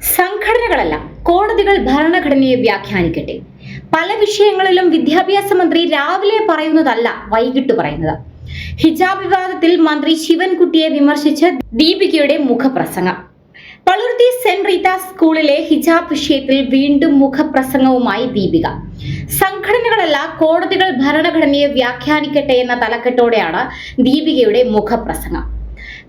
സംഘടനകളല്ല കോടതികൾ ഭരണഘടനയെ വ്യാഖ്യാനിക്കട്ടെ. പല വിഷയങ്ങളിലും വിദ്യാഭ്യാസ മന്ത്രി രാവിലെ പറയുന്നതല്ല വൈകിട്ട് പറയുന്നത്. ഹിജാബ് വിവാദത്തിൽ മന്ത്രി ശിവൻകുട്ടിയെ വിമർശിച്ച് ദീപികയുടെ മുഖപ്രസംഗം. പളുരുത്തി സെന്റ് റീത്ത സ്കൂളിലെ ഹിജാബ് വിഷയത്തിൽ വീണ്ടും മുഖപ്രസംഗവുമായി ദീപിക. സംഘടനകളല്ല കോടതികൾ ഭരണഘടനയെ വ്യാഖ്യാനിക്കട്ടെ എന്ന തലക്കെട്ടോടെയാണ് ദീപികയുടെ മുഖപ്രസംഗം.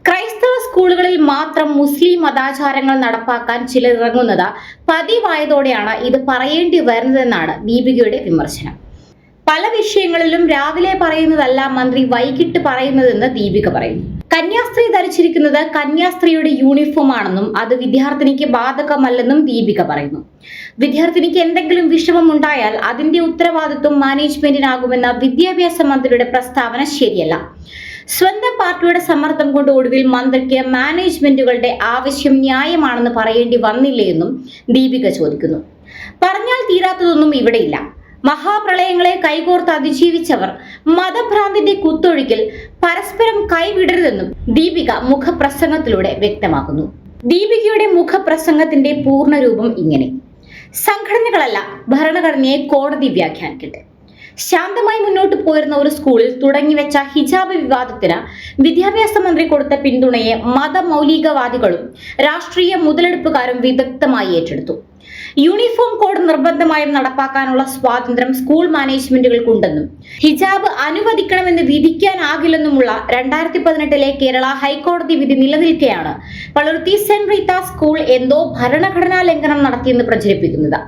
ക്രൈസ്തവ സ്കൂളുകളിൽ മാത്രം മുസ്ലിം മതാചാരങ്ങൾ നടപ്പാക്കാൻ ചിലർ ഇറങ്ങുന്നത് പതിവായതോടെയാണ് ഇത് പറയേണ്ടി വരുന്നതെന്നാണ് ദീപികയുടെ വിമർശനം. പല വിഷയങ്ങളിലും രാവിലെ പറയുന്നതല്ല മന്ത്രി വൈകിട്ട് പറയുന്നതെന്ന് ദീപിക പറയുന്നു. കന്യാസ്ത്രീ ധരിച്ചിരിക്കുന്നത് കന്യാസ്ത്രീയുടെ യൂണിഫോം ആണെന്നും അത് വിദ്യാർത്ഥിനിക്ക് ബാധകമല്ലെന്നും ദീപിക പറയുന്നു. വിദ്യാർത്ഥിനിക്ക് എന്തെങ്കിലും വിഷമം ഉണ്ടായാൽ അതിന്റെ ഉത്തരവാദിത്വം മാനേജ്മെന്റിനാകുമെന്ന വിദ്യാഭ്യാസ മന്ത്രിയുടെ പ്രസ്താവന ശരിയല്ല. സ്വന്തം പാർട്ടിയുടെ സമ്മർദ്ദം കൊണ്ട് ഒടുവിൽ മന്ത്രിക്ക് മാനേജ്മെന്റുകളുടെ ആവശ്യം ന്യായമാണെന്ന് പറയേണ്ടി വന്നില്ലേ എന്നും ദീപിക ചോദിക്കുന്നു. പറഞ്ഞാൽ തീരാത്തതൊന്നും ഇവിടെയില്ല. മഹാപ്രളയങ്ങളെ കൈകോർത്ത് അതിജീവിച്ചവർ മതഭ്രാന്തിന്റെ കുത്തൊഴുക്കിൽ പരസ്പരം കൈവിടരുതെന്നും ദീപിക മുഖപ്രസംഗത്തിലൂടെ വ്യക്തമാക്കുന്നു. ദീപികയുടെ മുഖപ്രസംഗത്തിന്റെ പൂർണരൂപം ഇങ്ങനെ. സംഘടനകളല്ല ഭരണഘടനയെ കോടതി വ്യാഖ്യാനിക്കട്ടെ. ശാന്തമായി മുന്നോട്ട് പോയിരുന്ന ഒരു സ്കൂളിൽ തുടങ്ങി വെച്ച ഹിജാബ് വിവാദത്തിന് വിദ്യാഭ്യാസ മന്ത്രി കൊടുത്ത പിന്തുണയെ മതമൗലികവാദികളും രാഷ്ട്രീയ മുതലെടുപ്പുകാരും വിദഗ്ധമായി ഏറ്റെടുത്തു. യൂണിഫോം കോഡ് നിർബന്ധമായും നടപ്പാക്കാനുള്ള സ്വാതന്ത്ര്യം സ്കൂൾ മാനേജ്മെന്റുകൾക്കുണ്ടെന്നും ഹിജാബ് അനുവദിക്കണമെന്ന് വിധിക്കാനാകില്ലെന്നുമുള്ള രണ്ടായിരത്തി പതിനെട്ടിലെ കേരള ഹൈക്കോടതി വിധി നിലനിൽക്കെയാണ് പളർത്തി സെന്റ് റീത്ത സ്കൂൾ എന്തോ ഭരണഘടനാ ലംഘനം നടത്തിയെന്ന് പ്രചരിപ്പിക്കുന്നത്.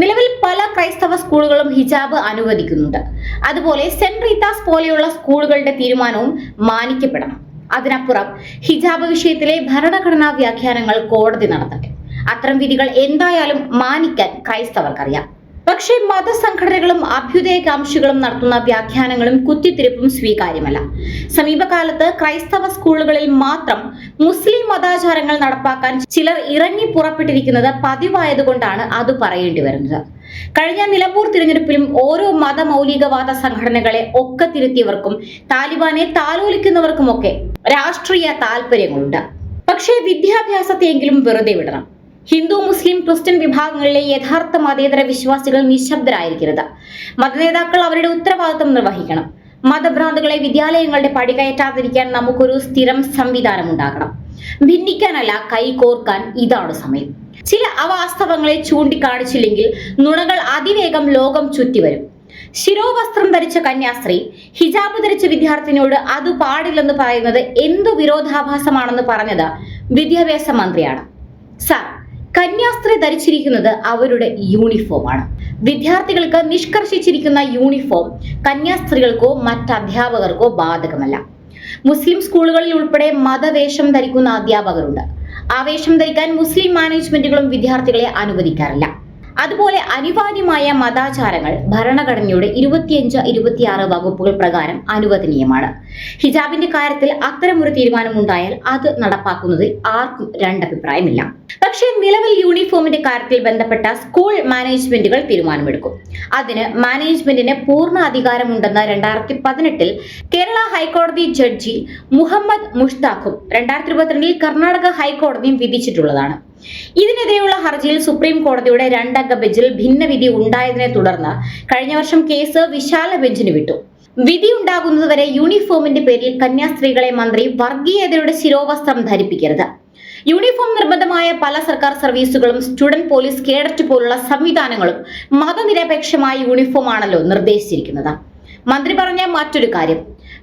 നിലവിൽ പല ക്രൈസ്തവ സ്കൂളുകളും ഹിജാബ് അനുവദിക്കുന്നുണ്ട്. അതുപോലെ സെന്റ് റീതാസ് പോലെയുള്ള സ്കൂളുകളുടെ തീരുമാനവും മാനിക്കപ്പെടണം. അതിനപ്പുറം ഹിജാബ് വിഷയത്തിലെ ഭരണഘടനാ വ്യാഖ്യാനങ്ങൾ കോടതി നടത്തട്ടെ. അത്തരം വിധികൾ എന്തായാലും മാനിക്കാൻ ക്രൈസ്തവർക്കറിയാം. പക്ഷേ മതസംഘടനകളും അഭ്യുദയകാംക്ഷികളും നടത്തുന്ന വ്യാഖ്യാനങ്ങളും കുത്തിത്തിരിപ്പും സ്വീകാര്യമല്ല. സമീപകാലത്ത് ക്രൈസ്തവ സ്കൂളുകളിൽ മാത്രം മുസ്ലിം മതാചാരങ്ങൾ നടപ്പാക്കാൻ ചിലർ ഇറങ്ങി പുറപ്പെട്ടിരിക്കുന്നത് പതിവായതുകൊണ്ടാണ് അത് പറയേണ്ടി വരുന്നത്. കഴിഞ്ഞ നിലമ്പൂർ തിരഞ്ഞെടുപ്പിലും ഓരോ മതമൗലികവാദ സംഘടനകളെ ഒക്കെ തിരുത്തിയവർക്കും താലിബാനെ താലോലിക്കുന്നവർക്കുമൊക്കെ രാഷ്ട്രീയ താല്പര്യങ്ങളുണ്ട് പക്ഷേ വിദ്യാഭ്യാസത്തെയെങ്കിലും വെറുതെ വിടണം. ഹിന്ദു മുസ്ലിം ക്രിസ്ത്യൻ വിഭാഗങ്ങളിലെ യഥാർത്ഥ മതേതര വിശ്വാസികൾ നിശബ്ദരായിരിക്കരുത്. മതനേതാക്കൾ അവരുടെ ഉത്തരവാദിത്വം നിർവഹിക്കണം. മതഭ്രാന്തുകളെ വിദ്യാലയങ്ങളുടെ പടികയറ്റാതിരിക്കാൻ നമുക്കൊരു സ്ഥിരം സംവിധാനം ഉണ്ടാകണം ഭിന്നിക്കാനല്ല കൈകോർക്കാൻ ഇതാണ് സമയം. ചില അവാസ്തവങ്ങളെ ചൂണ്ടിക്കാണിച്ചില്ലെങ്കിൽ നുണകൾ അതിവേഗം ലോകം ചുറ്റിവരും. ശിരോവസ്ത്രം ധരിച്ച കന്യാസ്ത്രീ ഹിജാബ് ധരിച്ച വിദ്യാർത്ഥിനിയോട് അത് പാടില്ലെന്ന് പറയുന്നത് എന്തു വിരോധാഭാസമാണെന്ന് പറഞ്ഞത് വിദ്യാഭ്യാസ മന്ത്രിയാണ്. സാർ കന്യാസ്ത്രീ ധരിച്ചിരിക്കുന്നത് അവരുടെ യൂണിഫോമാണ്. വിദ്യാർത്ഥികൾക്ക് നിഷ്കർഷിച്ചിരിക്കുന്ന യൂണിഫോം കന്യാസ്ത്രീകൾക്കോ മറ്റ് അധ്യാപകർക്കോ ബാധകമല്ല. മുസ്ലിം സ്കൂളുകളിൽ ഉൾപ്പെടെ മതവേഷം ധരിക്കുന്ന അധ്യാപകരുണ്ട്. ആ വേഷം ധരിക്കാൻ മുസ്ലിം മാനേജ്മെന്റുകളും വിദ്യാർത്ഥികളെ അനുവദിക്കാറില്ല. അതുപോലെ അനിവാര്യമായ മതാചാരങ്ങൾ ഭരണഘടനയുടെ ഇരുപത്തിയഞ്ച് ഇരുപത്തിയാറ് വകുപ്പുകൾ പ്രകാരം അനുവദനീയമാണ്. ഹിജാബിന്റെ കാര്യത്തിൽ അത്തരമൊരു തീരുമാനമുണ്ടായാൽ അത് നടപ്പാക്കുന്നതിൽ ആർക്കും രണ്ടഭിപ്രായമില്ല. പക്ഷേ നിലവിൽ യൂണിഫോമിന്റെ കാര്യത്തിൽ ബന്ധപ്പെട്ട സ്കൂൾ മാനേജ്മെന്റുകൾ തീരുമാനമെടുക്കും. അതിന് മാനേജ്മെന്റിന് പൂർണ അധികാരമുണ്ടെന്ന് രണ്ടായിരത്തി പതിനെട്ടിൽ കേരള ഹൈക്കോടതി ജഡ്ജി മുഹമ്മദ് മുഷ്താഖും രണ്ടായിരത്തി ഇരുപത്തിരണ്ടിൽ കർണാടക ഹൈക്കോടതിയും വിധിച്ചിട്ടുള്ളതാണ്. ഇതിനെതിരെയുള്ള ഹർജിയിൽ സുപ്രീം കോടതിയുടെ രണ്ടംഗ ബെഞ്ചിൽ ഭിന്നവിധി ഉണ്ടായതിനെ തുടർന്ന് കഴിഞ്ഞ വർഷം കേസ് വിശാല ബെഞ്ചിന് വിട്ടു. വിധി ഉണ്ടാകുന്നതുവരെ യൂണിഫോമിന്റെ പേരിൽ കന്യാസ്ത്രീകളെ മന്ത്രി വർഗീയതയുടെ ശിരോവസ്ത്രം ധരിപ്പിക്കരുത്. യൂണിഫോം നിർബന്ധമായ പല സർക്കാർ സർവീസുകളും സ്റ്റുഡന്റ് പോലീസ് കേഡറ്റ് പോലുള്ള സംവിധാനങ്ങളും മതനിരപേക്ഷമായ യൂണിഫോം ആണല്ലോ നിർദ്ദേശിച്ചിരിക്കുന്നത്. മന്ത്രി പറഞ്ഞ മറ്റൊരു കാര്യം.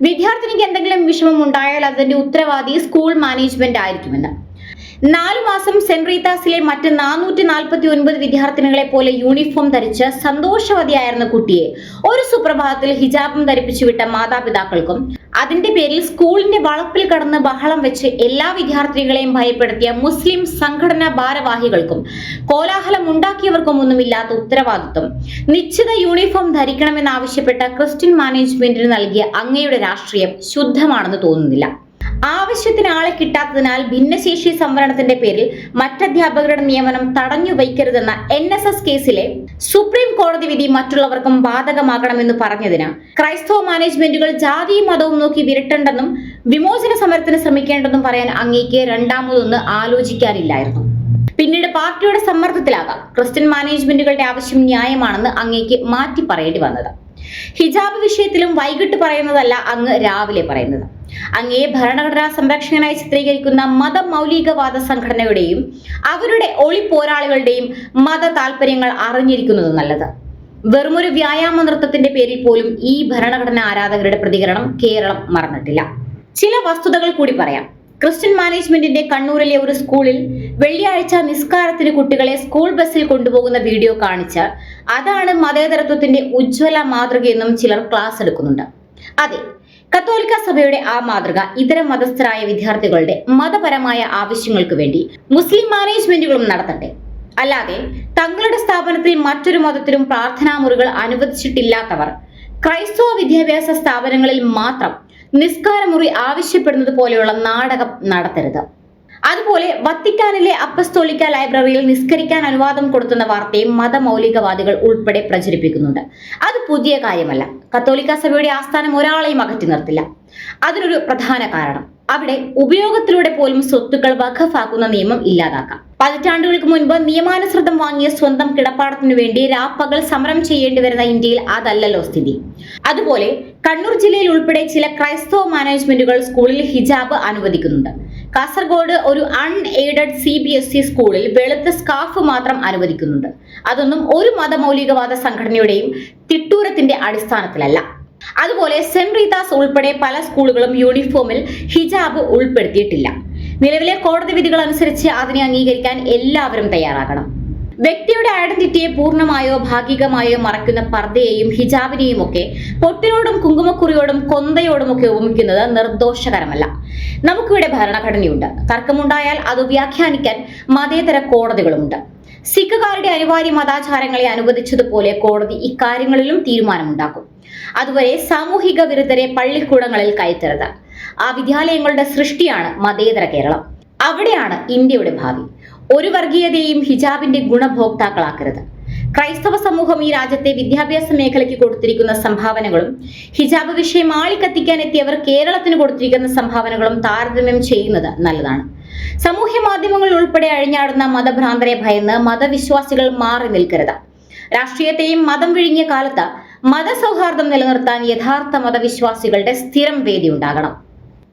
വിദ്യാർത്ഥിനിക്ക് എന്തെങ്കിലും വിഷമം ഉണ്ടായാൽ അതിന്റെ ഉത്തരവാദി സ്കൂൾ മാനേജ്മെന്റ് ആയിരിക്കുമെന്ന്. നാലു മാസം സെന്റ് റീതാസിലെ മറ്റ് നാനൂറ്റി നാൽപ്പത്തി ഒൻപത് വിദ്യാർത്ഥിനികളെ പോലെ യൂണിഫോം ധരിച്ച് സന്തോഷവതിയായിരുന്ന കുട്ടിയെ ഒരു സുപ്രഭാതത്തിൽ ഹിജാബും ധരിപ്പിച്ചു വിട്ട മാതാപിതാക്കൾക്കും അതിന്റെ പേരിൽ സ്കൂളിന്റെ വളപ്പിൽ കടന്ന് ബഹളം വെച്ച് എല്ലാ വിദ്യാർത്ഥിനികളെയും ഭയപ്പെടുത്തിയ മുസ്ലിം സംഘടനാ ഭാരവാഹികൾക്കും കോലാഹലം ഉണ്ടാക്കിയവർക്കും ഒന്നുമില്ലാത്ത ഉത്തരവാദിത്വം. നിശ്ചിത യൂണിഫോം ധരിക്കണമെന്നാവശ്യപ്പെട്ട ക്രിസ്ത്യൻ മാനേജ്മെന്റിന് നൽകിയ അങ്ങയുടെ രാഷ്ട്രീയം ശുദ്ധമാണെന്ന് തോന്നുന്നില്ല. ആവശ്യത്തിന് ആളെ കിട്ടാത്തതിനാൽ ഭിന്നശേഷി സംവരണത്തിന്റെ പേരിൽ മറ്റധ്യാപകരുടെ നിയമനം തടഞ്ഞു വയ്ക്കരുതെന്ന എൻ എസ് എസ് കേസിലെ സുപ്രീം കോടതി വിധി മറ്റുള്ളവർക്കും ബാധകമാകണമെന്ന് പറഞ്ഞതിന് ക്രൈസ്തവ മാനേജ്മെന്റുകൾ ജാതിയും മതവും നോക്കി വിരട്ടണ്ടെന്നും വിമോചന സമരത്തിന് ശ്രമിക്കേണ്ടെന്നും പറയാൻ അങ്ങേക്ക് രണ്ടാമതൊന്ന് ആലോചിക്കാനില്ലായിരുന്നു. പിന്നീട് പാർട്ടിയുടെ സമ്മർദ്ദത്തിലാകാം. ക്രിസ്ത്യൻ മാനേജ്മെന്റുകളുടെ ആവശ്യം ന്യായമാണെന്ന് അങ്ങേക്ക് മാറ്റി പറയേണ്ടി വന്നത്. ഹിജാബ് വിഷയത്തിലും വൈകിട്ട് പറയുന്നതല്ല അങ്ങ് രാവിലെ പറയുന്നത്. അങ്ങേ ഭരണഘടനാ സംരക്ഷകനായി ചിത്രീകരിക്കുന്ന മത മൗലികവാദ സംഘടനയുടെയും അവരുടെ ഒളിപ്പോരാളികളുടെയും മത താല്പര്യങ്ങൾ അറിഞ്ഞിരിക്കുന്നത് നല്ലത്. വെറുമൊരു വ്യായാമ നൃത്തത്തിന്റെ പേരിൽ പോലും ഈ ഭരണഘടനാ ആരാധകരുടെ പ്രതികരണം കേരളം മറന്നിട്ടില്ല. ചില വസ്തുതകൾ കൂടി പറയാം. ക്രിസ്ത്യൻ മാനേജ്മെന്റിന്റെ കണ്ണൂരിലെ ഒരു സ്കൂളിൽ വെള്ളിയാഴ്ച നിസ്കാരത്തിന് കുട്ടികളെ സ്കൂൾ ബസ്സിൽ കൊണ്ടുപോകുന്ന വീഡിയോ കാണിച്ച് അതാണ് മതേതരത്വത്തിന്റെ ഉജ്ജ്വല മാതൃകയെന്നും ചിലർ ക്ലാസ് എടുക്കുന്നുണ്ട്. അതെ കത്തോലിക്ക സഭയുടെ ആ മാതൃക ഇതര മതസ്ഥരായ വിദ്യാർത്ഥികളുടെ മതപരമായ ആവശ്യങ്ങൾക്ക് വേണ്ടി മുസ്ലിം മാനേജ്മെന്റുകളും നടത്തട്ടെ അല്ലാതെ തങ്ങളുടെ സ്ഥാപനത്തിൽ മറ്റൊരു മതത്തിലും പ്രാർത്ഥനാ മുറികൾ അനുവദിച്ചിട്ടില്ലാത്തവർ ക്രൈസ്തവ വിദ്യാഭ്യാസ സ്ഥാപനങ്ങളിൽ മാത്രം നിസ്കാരമുറി ആവശ്യപ്പെടുന്നത് പോലെയുള്ള നാടകം നടത്തരുത്. അതുപോലെ വത്തിക്കാനിലെ അപ്പസ്തോലിക്ക ലൈബ്രറിയിൽ നിസ്കരിക്കാൻ അനുവാദം കൊടുത്തുന്ന വാർത്തയും മതമൗലികവാദികൾ ഉൾപ്പെടെ പ്രചരിപ്പിക്കുന്നുണ്ട്. അത് പുതിയ കാര്യമല്ല. കത്തോലിക്ക സഭയുടെ ആസ്ഥാനം ഒരാളെയും അകറ്റി നിർത്തില്ല. അതിനൊരു പ്രധാന കാരണം. അവിടെ ഉപയോഗത്തിലൂടെ പോലും സ്വത്തുക്കൾ വഖഫാക്കുന്ന നിയമം ഇല്ലാതാക്കാം. പതിറ്റാണ്ടുകൾക്ക് മുൻപ് നിയമാനുസൃതം വാങ്ങിയ സ്വന്തം കിടപ്പാടത്തിനു വേണ്ടി രാപ്പകൽ സമരം ചെയ്യേണ്ടി വരുന്ന ഇന്ത്യയിൽ അതല്ലല്ലോ സ്ഥിതി. അതുപോലെ കണ്ണൂർ ജില്ലയിൽ ഉൾപ്പെടെ ചില ക്രൈസ്തവ മാനേജ്മെന്റുകൾ സ്കൂളിൽ ഹിജാബ് അനുവദിക്കുന്നുണ്ട്. കാസർഗോഡ് ഒരു un aided C B S E സ്കൂളിൽ വെളുത്ത സ്കാർഫ് മാത്രം അനുവദിക്കുന്നുണ്ട്. അതൊന്നും ഒരു മതമൗലികവാദ സംഘടനയുടെയും തിട്ടൂരത്തിന്റെ അടിസ്ഥാനത്തിലല്ല. അതുപോലെ സെന്റ് റീതാസ് ഉൾപ്പെടെ പല സ്കൂളുകളും യൂണിഫോമിൽ ഹിജാബ് ഉൾപ്പെടുത്തിയിട്ടില്ല. നിലവിലെ കോടതി വിധികൾ അനുസരിച്ച് അതിനെ അംഗീകരിക്കാൻ എല്ലാവരും തയ്യാറാകണം. വ്യക്തിയുടെ ഐഡന്റിറ്റിയെ പൂർണമായോ ഭാഗികമായോ മറക്കുന്ന പർദ്ദയെയും ഹിജാബിനെയും ഒക്കെ പൊട്ടിനോടും കുങ്കുമക്കുറിയോടും കൊന്തയോടും ഒക്കെ ഉപമിക്കുന്നത് നിർദോഷകരമല്ല. നമുക്കിവിടെ ഭരണഘടനയുണ്ട്. തർക്കമുണ്ടായാൽ അത് വ്യാഖ്യാനിക്കാൻ മതേതര കോടതികളുമുണ്ട്. സിഖുകാരുടെ അനിവാര്യ മതാചാരങ്ങളെ അനുവദിച്ചതുപോലെ കോടതി ഇക്കാര്യങ്ങളിലും തീരുമാനമുണ്ടാക്കും. അതുവരെ സാമൂഹിക വിരുദ്ധരെ പള്ളിക്കൂടങ്ങളിൽ കയറ്റരുത്. ആ വിദ്യാലയങ്ങളുടെ സൃഷ്ടിയാണ് മതേതര കേരളം. അവിടെയാണ് ഇന്ത്യയുടെ ഭാവി. ഒരു വർഗീയതയെയും ഹിജാബിന്റെ ഗുണഭോക്താക്കളാക്കരുത്. ക്രൈസ്തവ സമൂഹം ഈ രാജ്യത്തെ വിദ്യാഭ്യാസ മേഖലയ്ക്ക് കൊടുത്തിരിക്കുന്ന സംഭാവനകളും ഹിജാബ് വിഷയം ആളിക്കത്തിക്കാൻ എത്തിയവർ കേരളത്തിന് കൊടുത്തിരിക്കുന്ന സംഭാവനകളും താരതമ്യം ചെയ്യുന്നത് നല്ലതാണ്. സമൂഹ മാധ്യമങ്ങളിൽ ഉൾപ്പെടെ അഴിഞ്ഞാടുന്ന മതഭ്രാന്തരെ ഭയന്ന് മതവിശ്വാസികൾ മാറി നിൽക്കരുത്. രാഷ്ട്രീയത്തെയും മതം വിഴുങ്ങിയ കാലത്ത് മതസൗഹാർദ്ദം നിലനിർത്താൻ യഥാർത്ഥ മതവിശ്വാസികളുടെ സ്ഥിരം വേദി ഉണ്ടാകണം.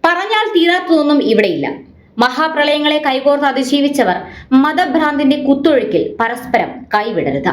പറഞ്ഞാൽ തീരാത്തതൊന്നും ഇവിടെയില്ല. മഹാപ്രളയങ്ങളെ കൈകോർത്ത് അതിജീവിച്ചവർ മതഭ്രാന്തിന്റെ കുത്തൊഴുക്കിൽ പരസ്പരം കൈവിടരുത്.